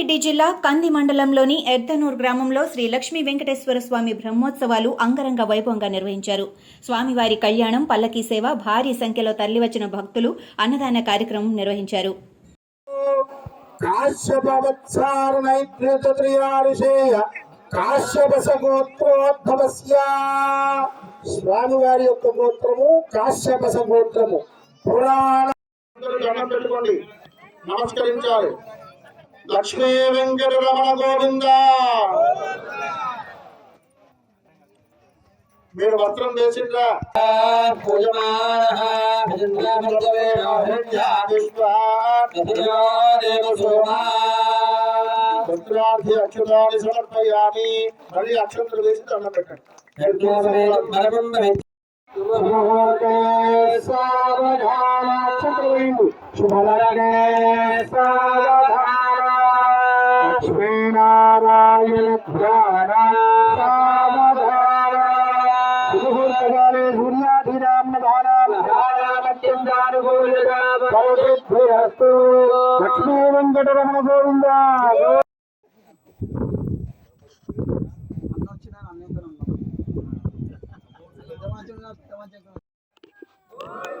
జిల్లా కంది మండలంలోని ఎర్దనూర్ గ్రామంలో శ్రీ లక్ష్మీ వెంకటేశ్వర స్వామి బ్రహ్మోత్సవాలు అంగరంగ వైభవంగా నిర్వహించారు. స్వామివారి కళ్యాణం పల్లకీ సేవ భారీ సంఖ్యలో తరలివచ్చిన భక్తులు అన్నదాన కార్యక్రమం నిర్వహించారు. కాశ్యపవత్సారణైత్రియారిషేయ యొక్క గోత్రము కాశ్యపస గోత్రము పురాణ నమస్కరించాలి. లక్ష్మీ వెంకట రమణ గోవింద. మీరు వస్త్రం చేసిండ్రా భక్తురార్థి అక్షరాన్ని సమర్పయామి. మళ్ళీ అక్షంతలు వేసి దండం పెట్టండి. సావధాన లక్ష్మీనారాయణ ధ్యాన లక్ష్మీ వెంకటరమణ గోవింద అన్న